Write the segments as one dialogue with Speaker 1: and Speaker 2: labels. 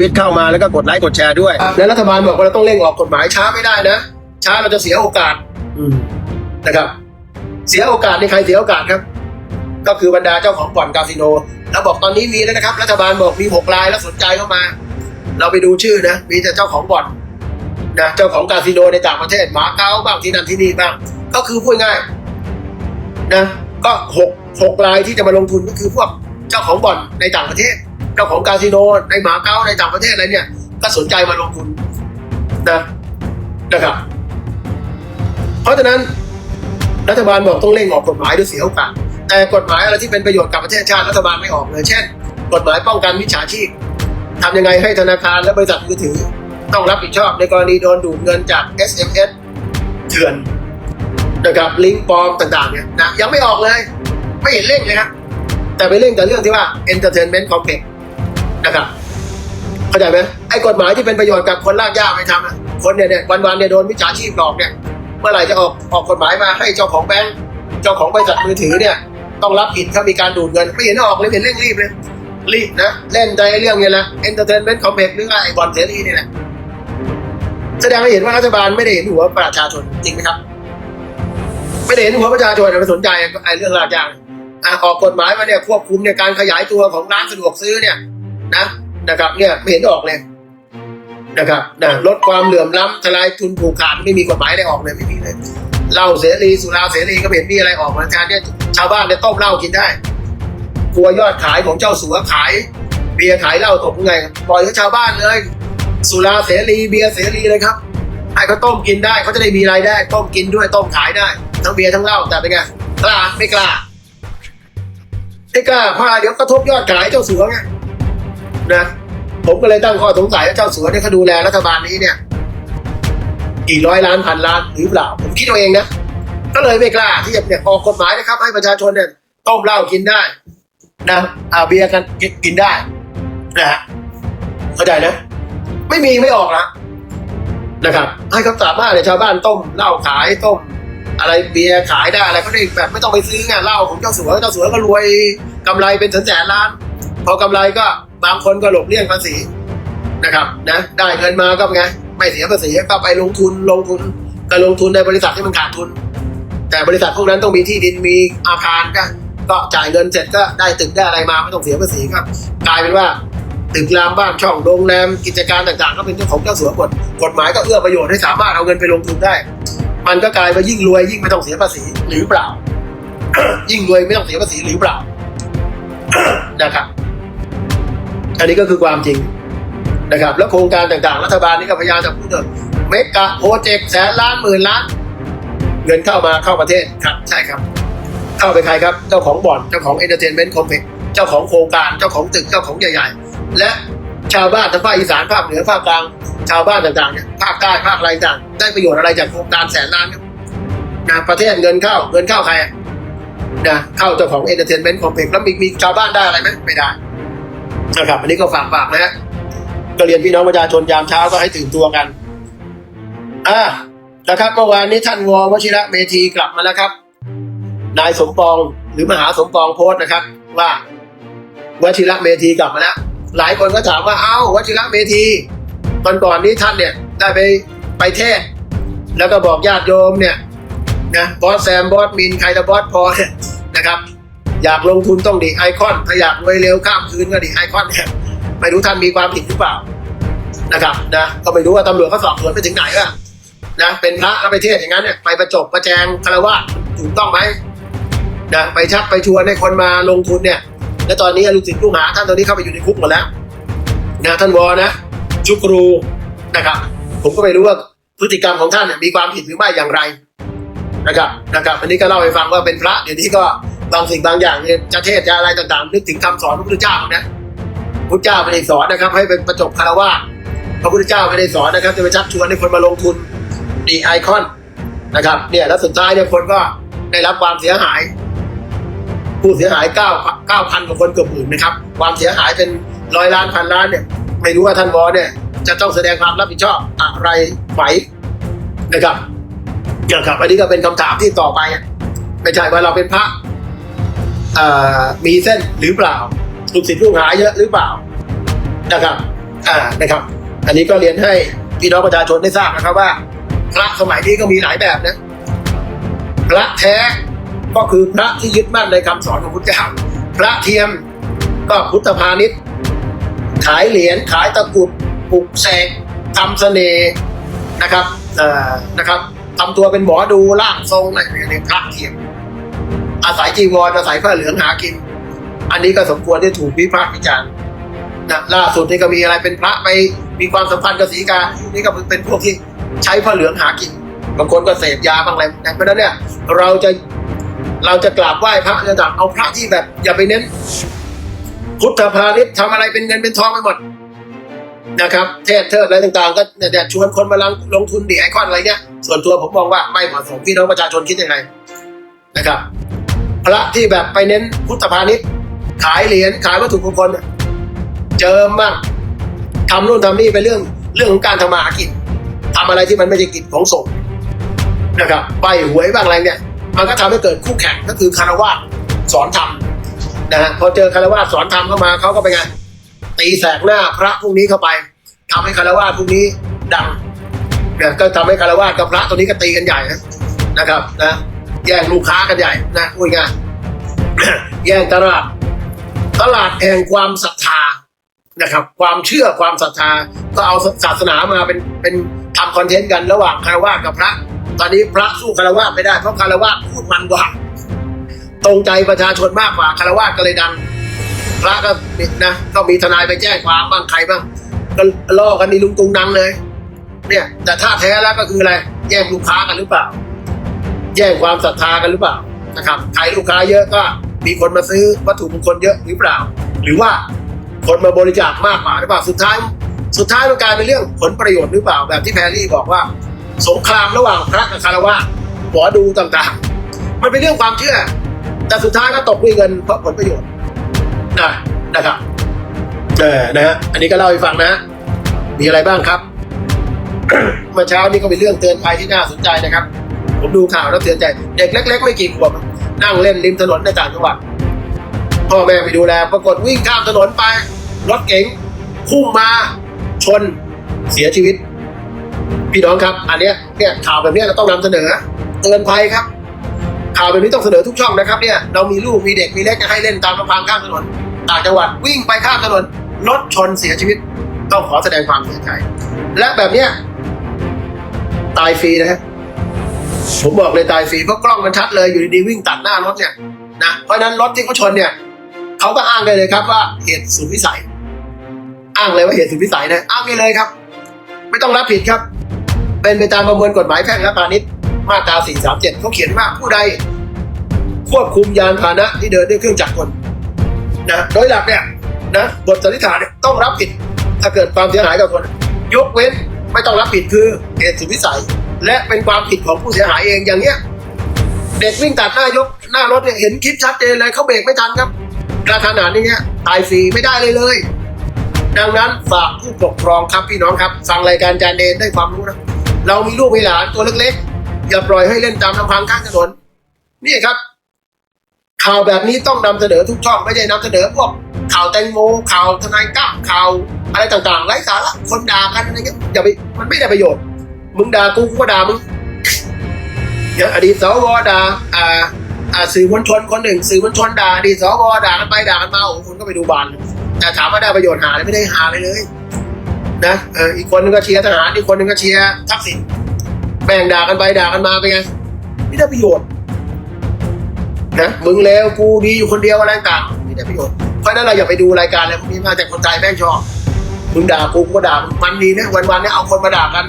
Speaker 1: วิตเข้ามาแล้วก็กดไลค์กดแชร์ด้วยแล้วรัฐบาลบอกว่าเราต้องเร่งออกกฎหมายช้าไม่ได้นะ ช้าเราจะเสียโอกาสอืมนะครับ เสียโอกาสในใครเสียโอกาสครับ ก็คือบรรดาเจ้าของบ่อนคาสิโน แล้วบอกตอนนี้มีแล้วนะครับ รัฐบาลบอกมีหกรายแล้วสนใจเข้ามา เราไปดูชื่อนะ มีแต่เจ้าของบ่อนนะเจ้าของคาสิโนในต่างประเทศหมาเก๊าบ้างที่นั่นที่นี่บ้าง ก็คือพูดง่ายนะก็หกหกรายที่จะมาลงทุนก็คือพวกเจ้าของบ่อนในต่างประเทศเจ้าของคาสิโนในหมาเก๊าในต่างประเทศอะไรเนี่ย ก็สนใจมาลงทุนนะนะครับ เพราะฉะนั้นรัฐบาลบอกต้องเร่งออกกฎหมายด้วยเสียโอกาสแต่กฎหมายอะไรที่เป็นประโยชน์กับประเทศชาติรัฐบาลไม่ออกเลยเช่น กฎหมายป้องกันมิจฉาชีพทำยังไงให้ธนาคารและบริษัทมือถือ ต้องรับผิดชอบในกรณีโดนดูดเงินจาก SMS เถื่อนนะครับลิงก์ปลอมต่างๆเนี่ยนะยังไม่ออกเลย ไม่เห็นเร่งเลยครับแต่ไปเร่งแต่เรื่องที่ว่า entertainment complex นะครับ เข้าใจไหมไอ้กฎหมายที่เป็นประโยชน์กับคนลากย่าไม่ทำอะคนเนี่ยเนี่ยวันๆเนี่ยโดนมิจฉาชีพหลอกเนี่ย เมื่อไหร่จะออกออกกฎหมายมาให้เจ้าของแบงก์เจ้าของบริษัทมือถือเนี่ย ต้องรับผิดถ้ามีการดูดเงินไม่เห็นออกเลยเห็นเร่งรีบเลยรีบนะเล่นใจเรื่องเนี้แหละ entertainment complex หรือไอ้บอลเสรีนี่แหละแสดงให้เห็นว่ารัฐบาลไม่ได้เห็นหัวประชาชนจริงไหมครับ ไม่ได้เห็นหัวประชาชนไปสนใจไอ้เรื่องรากยางอะออกกฎหมายมาเนี่ยควบคุมเนี่ยการขยายตัวของร้านสะดวกซื้อเนี่ย นะนะครับเนี่ยไม่เห็นออกเลยนะครับนะลดความเหลื่อมล้ำทลายทุนผูกขาดไม่มีกฎหมายอะไรออกเลยไม่มีเลยเหล้าเสรีสุราเสรีก็เห็นมีอะไรออกมาการเนี่ยชาวบ้านเนี่ยต้มเหล้ากินได้กลัวยอดขายของเจ้าสัวขาย เบียร์ขายเหล้าตกยังไงปล่อยให้ชาวบ้านเลย สุราเสรีเบียร์เสรีเลยครับให้เขาต้มกินได้เขาจะได้มีรายได้ต้มกินด้วยต้มขายได้ ทั้งเบียร์ทั้งเหล้าแต่เป็นไงกล้าไม่กล้าไม่กล้าเพราะอะไรเดี๋ยวกระทบยอดขายเจ้าสัวไง นะผมก็เลยตั้งข้อสงสัยว่าเจ้าสัวเนี่ยเขาดูแลรัฐบาลนี้เนี่ยกี่ร้อยล้านพันล้านหรือเปล่า ผมคิดเอาเองนะ ก็เลยไม่กล้าที่จะเนี่ยออกกฎหมายนะครับ ให้ประชาชนเนี่ยต้มเหล้ากินได้นะอาเบียร์กันกินได้นะฮะเข้าใจนะ ไม่มีไม่ออกนะนะครับ ให้เขาสามารถเนี่ยชาวบ้านต้มเหล้าขายต้มอะไรเบียร์ขายได้อะไรก็ได้แบบไม่ต้องไปซื้อไงเหล้าของเจ้าสัวเจ้าสัวก็รวยกำไรเป็นแสนๆล้าน พอกำไรก็ บางคนก็หลบเลี่ยงภาษีนะครับนะได้เงินมาก็ไงไม่เสียภาษีก็ไปลงทุนลงทุนก็ลงทุนในบริษัทที่มันขาดทุน แต่บริษัทพวกนั้นต้องมีที่ดินมีอาคารก็ก็จ่ายเงินเสร็จก็ได้ตึกได้อะไรมาไม่ต้องเสียภาษีก็กลายเป็นว่าตึกรามบ้านช่องโรงแรมกิจการต่างๆ ก็เป็นเจ้าของเจ้าสัวกฎกฎหมายก็เอื้อประโยชน์ให้สามารถเอาเงินไปลงทุนได้ มันก็กลายเป็นยิ่งรวยยิ่งไม่ต้องเสียภาษีหรือเปล่า ยิ่งรวยไม่ต้องเสียภาษีหรือเปล่านะครับ อันนี้ก็คือความจริงนะครับ แล้วโครงการต่างๆ รัฐบาลนี่ก็พยายามจะพูดเรื่องเมกะโปรเจกต์แสนล้านหมื่นล้าน เงินเข้ามาเข้าประเทศครับใช่ครับ เข้าไปใครครับ เจ้าของบ่อนเจ้าของเอนเตอร์เทนเมนต์คอมเพล็กซ์เจ้าของโครงการเจ้าของตึกเจ้าของใหญ่ ๆ และชาวบ้านทั้งภาคอีสานภาคเหนือภาคกลางชาวบ้านต่างๆเนี่ยภาคใต้ภาคอะไรต่างได้ประโยชน์อะไรจากโครงการแสนล้านครับนะประเทศเงินเข้าเงินเข้าใครนะเข้าเจ้าของเอนเตอร์เทนเมนต์คอมเพล็กซ์แล้วมีมีชาวบ้านได้อะไรไหมไม่ได้ นะครับอันนี้ก็ฝากฝากนะฮะก็เรียนพี่น้องประชาชนยามเช้าก็ให้ตื่นตัวกัน อ่านะครับเมื่อวานนี้ท่านววชิระเมธีกลับมาแล้วครับ นายสมปองหรือมหาสมปองโพสต์นะครับ ว่าวชิระเมธีกลับมาแล้วหลายคนก็ถามว่าเอ้าวชิระเมธีตอนก่อนนี้ท่านเนี่ยได้ไปไปเทศ แล้วก็บอกญาติโยมเนี่ยนะบอสแซมบอสมินใครตะบอสพอเนี่ยนะครับ อยากลงทุนต้องดีไอคอน ถ้าอยากรวยเร็วข้ามคืนก็ดีไอคอนเนี่ยไม่รู้ท่านมีความผิดหรือเปล่านะครับนะก็ไม่รู้ว่าตำรวจเขาสอบสวนไปถึงไหนอะนะเป็นพระแล้วไปเทศอย่างนั้นเนี่ยไปประจบประแจงคารวะถูกต้องไหมนะไปชักไปชวนให้คนมาลงทุนเนี่ย แล้วตอนนี้ลูกศิษย์ลูกหาท่านตอนนี้เข้าไปอยู่ในคุกหมดแล้วนะท่านวอนะชุกรูนะครับ ผมก็ไม่รู้ว่าพฤติกรรมของท่านเนี่ยมีความผิดหรือไม่อย่างไรนะครับนะครับ อันนี้ก็เล่าให้ฟังว่าเป็นพระเดี๋ยวนี้ก็ บางสิ่งบางอย่างเนี่ยจะเทศจะอะไรต่างๆนึกถึงคำสอนพระพุทธเจ้านะพระพุทธเจ้าไม่ได้สอนนะครับ ให้เป็นประจบคารวะพระพุทธเจ้าไม่ได้สอนนะครับจะไปชักชวนให้คนมาลงทุนดีไอคอนนะครับ เนี่ยแล้วสุดท้ายเนี่ยคนก็ได้รับความเสียหาย ผู้เสียหายเก้าเก้าพันกว่าคนเกือบหมื่นนะครับ ความเสียหายเป็นร้อยล้านพันล้านเนี่ย ไม่รู้ว่าท่านบอเนี่ย จะต้องแสดงความรับผิดชอบอะไรไหมนะครับนะครับอันนี้ก็เป็นคำถามที่ต่อไป ไม่ใช่ว่าเราเป็นพระ มีเส้นหรือเปล่าลูกศิษย์ลูกหาเยอะหรือเปล่านะครับ อ่านะครับ อันนี้ก็เรียนให้พี่น้องประชาชนได้ทราบนะครับว่า พระสมัยนี้ก็มีหลายแบบนะพระแท้ก็คือพระที่ยึดมั่นในคำสอนของพุทธเจ้าพระเทียมก็พุทธพาณิชย์ ขายเหรียญขายตะกรุดปลุกเสกทำเสน่ห์นะครับอ่อนะครับทำตัวเป็นหมอดูร่างทรงอะไรอย่างเงี้ยพระเทียม อาศัยจีวรอาศัยผ้าเหลืองหากิน อันนี้ก็สมควรที่ถูกวิพากษ์วิจารณ์นะล่าสุดนี่ก็มีอะไรเป็นพระไปมีความสัมพันธ์กับสีกา นี่ก็เป็นพวกที่ใช้ผ้าเหลืองหากินบางคนก็เสพยาบางอะไรนะเพราะฉะนั้นเนี่ยเราจะเราจะกราบไหว้พระจะดับเอาพระที่แบบ อย่าไปเน้น พุทธพาณิชย์ทำอะไรเป็นเงินเป็นทองไปหมดนะครับ เทศเทิดอะไรต่างๆ ก็เนี่ยชวนคนมาลงลงทุนดีไอคอนอะไรเนี่ยส่วนตัวผมมองว่าไม่เหมาะสมพี่น้องประชาชนคิดยังไงนะครับ พระที่แบบไปเน้นพุทธพาณิชย์ ขายเหรียญขายวัตถุมงคลเจิมางทำนู่นทำนี่เป็นเรื่องเรื่องของการทำมาหากินทำอะไรที่มันไม่ใช่กิจของสงฆ์นะครับใบหวยบ้างอะไรเนี่ย มันก็ทำให้เกิดคู่แข่งก็คือคารวะสอนธรรมนะฮะพอเจอคารวะสอนธรรมเข้ามาเขาก็ไปไงตีแสกหน้าพระพวกนี้เข้าไปทำให้คารวะพวกนี้ดังเนี่ยก็ทำให้คารวะกับพระตัวนี้ก็ตีกันใหญ่นะครับนะ ย่งลูกค้ากันใหญ่นะพูดง่ายแย่งตลาด ตลาดแห่งความศรัทธานะครับ ความเชื่อความศรัทธาก็เอาศาสนามาเป็นเป็นทำคอนเทนต์กันระหว่างคารวะกับพระ ตอนนี้พระสู้คารวะไม่ได้เพราะคารวะพูดมันกว่า ตรงใจประชาชนมากกว่าคารวะก็เลยดังพระก็นะก็มีทนายไปแจ้งความบ้างใครบ้างก็ล่อกันนี่ลุงตุงนังเลย เนี่ย แต่ถ้าแท้แล้วก็คืออะไรแย่งลูกค้ากันหรือเปล่า แย่งความศรัทธากันหรือเปล่านะครับใครลูกค้าเยอะก็มีคนมาซื้อวัตถุมงคลเยอะหรือเปล่า หรือว่าคนมาบริจาคมากกว่าหรือเปล่าสุดท้าย สุดท้ายมันกลายเป็นเรื่องผลประโยชน์หรือเปล่าแบบที่แพรรี่บอกว่า สงครามระหว่างพระกับคารวะหมอดูต่างๆ มันเป็นเรื่องความเชื่อ แต่สุดท้ายก็ตกด้วยเงินเพราะผลประโยชน์นะนะครับเออนะฮะอันนี้ก็เล่าให้ฟังนะ มีอะไรบ้างครับเมื่อเช้านี้ก็เป็นเรื่องเตือนภัยที่น่าสนใจนะครับ ผมดูข่าวแล้วเตือนใจ เด็กเล็ก ๆ ไม่กี่ขวบนั่งเล่นริมถนนในต่างจังหวัดพ่อแม่ไปดูแลปรากฏวิ่งข้ามถนนไป รถเก๋งพุ่งมาชนเสียชีวิต พี่น้องครับ อันเนี้ยเนี่ยข่าวแบบเนี้ยเราต้องนำเสนอเตือนภัยครับ ข่าวแบบนี้ต้องเสนอทุกช่องนะครับเนี่ยเรามีลูกมีเด็กมีเล็กจะให้เล่นตามลำพังข้ามถนนต่างจังหวัดวิ่งไปข้ามถนนรถชนเสียชีวิต ต้องขอแสดงความเสียใจ และแบบเนี้ยตายฟรีนะฮะ ผมบอกเลยตายฟรีเพราะกล้องมันชัดเลยอยู่ดีๆวิ่งตัดหน้ารถเนี่ยนะเพราะนั้นรถที่เขาชนเนี่ยเขาก็อ้างได้เลยครับว่าเหตุสุดวิสัย อ้างเลยว่าเหตุสุดวิสัยนะอ้างได้เลยครับ ไม่ต้องรับผิดครับ เป็นไปตามประมวลกฎหมายแพ่งและพาณิชย์มาตรา 437เขาเขียนว่าผู้ใด ควบคุมยานพาหนะที่เดินด้วยเครื่องจักรกลนะโดยหลักเนี่ยนะบทสันนิษฐานเนี่ยต้องรับผิด ถ้าเกิดความเสียหายกับคน ยกเว้นไม่ต้องรับผิดคือเหตุสุดวิสัย และเป็นความผิดของผู้เสียหายเองอย่างเนี้ยเด็กวิ่งตัดหน้ายกหน้ารถเนี่ยเห็นคลิปชัดเจนเลยเขาเบรกไม่ทันครับกระทันหันอย่างเงี้ยตายฟรีไม่ได้เลยเลย ดังนั้นฝากผู้ปกครองครับพี่น้องครับฟังรายการจานเดนได้ความรู้นะเรามีลูกมีหลานตัวเล็กๆ อย่าปล่อยให้เล่นตามลำพังข้างถนนนี่ครับ ข่าวแบบนี้ต้องนำเสนอทุกช่องไม่ใช่นำเสนอพวกข่าวแตงโมข่าวทนายก้าข่าวอะไรต่างๆไร้สาระคนด่ากันอะไรเงี้ยอย่าไปมันไม่ได้ประโยชน์ มึงด่ากูกูก็ด่ามึงอย่างอดีตสวด่าอ่าอ่าสื่อมวลชนคนหนึ่ง สื่อมวลชนด่าอดีตสวด่ากันไปด่ากันมาโอ้โหคนก็ไปดูบานแต่ถามว่าได้ประโยชน์หาอะไรไม่ได้หาอะไรเลยนะเอออีกคนนึงก็เชียร์ทหารอีกคนนึงก็เชียร์ทักษิณแบ่งด่ากันไปด่ากันมาเป็นไงไม่ได้ประโยชน์นะมึงเลวกูดีอยู่คนเดียวอะไรต่างไม่ได้ประโยชน์เพราะนั้นเราอย่าไปดูรายการอะไรพวกนี้มาแต่คนไทยแม่งชอบมึงด่ากูกูก็ด่ามึงมันดีนะวันๆเนี่ยเอาคนมาด่ากัน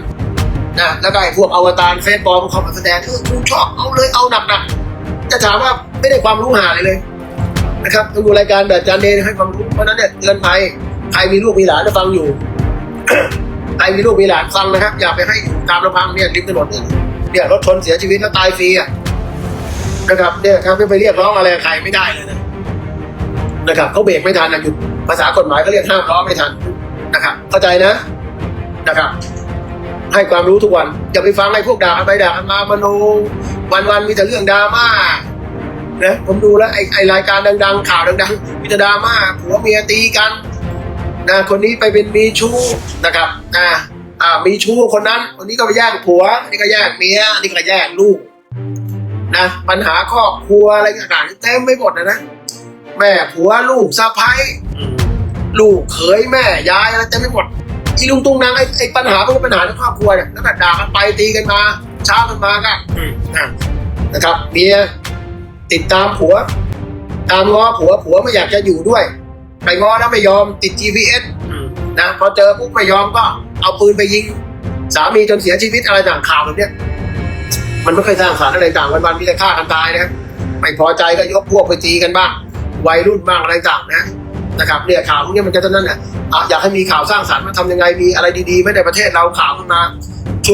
Speaker 1: นะแล้วก็ไอ้พวกอวตารเฟซบอมเขามแสดงเออกูชอบเอาเลยเอาหนักๆจะถามว่าไม่ได้ความรู้หาเลยเลยนะครับต้องดูรายการแบบจานเดนให้ความรู้เพราะนั้นเนี่ยเตือนภัยใครมีลูกมีหลานจะฟังอยู่ใครมีลูกมีหลานฟังนะครับ อย่าไปให้ตามลำพังเนี่ยริมถนนเนี่ยเนี่ยรถชนเสียชีวิตแล้วตายฟรีอะนะครับเนี่ยครับไม่ไปเรียกร้องอะไรใครไม่ได้เลยนะนะครับเขาเบรกไม่ทันนะหยุดภาษากฎหมายเขาเรียกห้ามล้อไม่ทันนะครับ เข้าใจนะนะครับ ให้ความรู้ทุกวันอย่าไปฟังไอ้พวกด่ากันไปด่ากันมามโนวันวันๆมีแต่เรื่องดราม่านะผมดูแล้วไอ้ไอ้รายการดัง ๆ ข่าวดังๆมีแต่ดราม่าผัวเมียตีกันนะคนนี้ไปเป็นมีชู้นะครับอ่าอ่ามีชู้คนนั้น คนนี้ก็ไปแย่งผัวอันนี้ก็แย่งเมียอันนี้ก็แย่งลูกนะปัญหาครอบครัวอะไรต่างๆเต็มไปหมดนะนะแม่ผัวลูกสะพ้ายลูกเขยแม่ยายอะไรเต็มไปหมด อีลุงตุงนางไอ้ไอ้ปัญหามันก็ปัญหาในครอบครัวเนี่ยแล้วก็ด่ากันไปตีกันมาเช้ากันมาก็อืมนะนะครับเมียติดตามผัว ตามง้อผัวผัวไม่อยากจะอยู่ด้วย ไปง้อแล้วไม่ยอมติด GPS นะพอเจอปุ๊บไม่ยอมก็เอาปืนไปยิง สามีจนเสียชีวิตอะไรต่างข่าวแบบเนี้ยมันไม่เคยสร้างสรรค์อะไรต่างวันๆมีแต่ฆ่ากันตายนะไม่พอใจก็ยกพวกไปตีกันบ้างวัยรุ่นบ้างอะไรต่างนะ นะครับเนี่ยข่าวพวกนี้มันจะเท่านั้นน่ะอะอยากให้มีข่าวสร้างสรรค์มาทำยังไงมีอะไรดีๆ ไม่ในประเทศเราข่าวขึ้นมา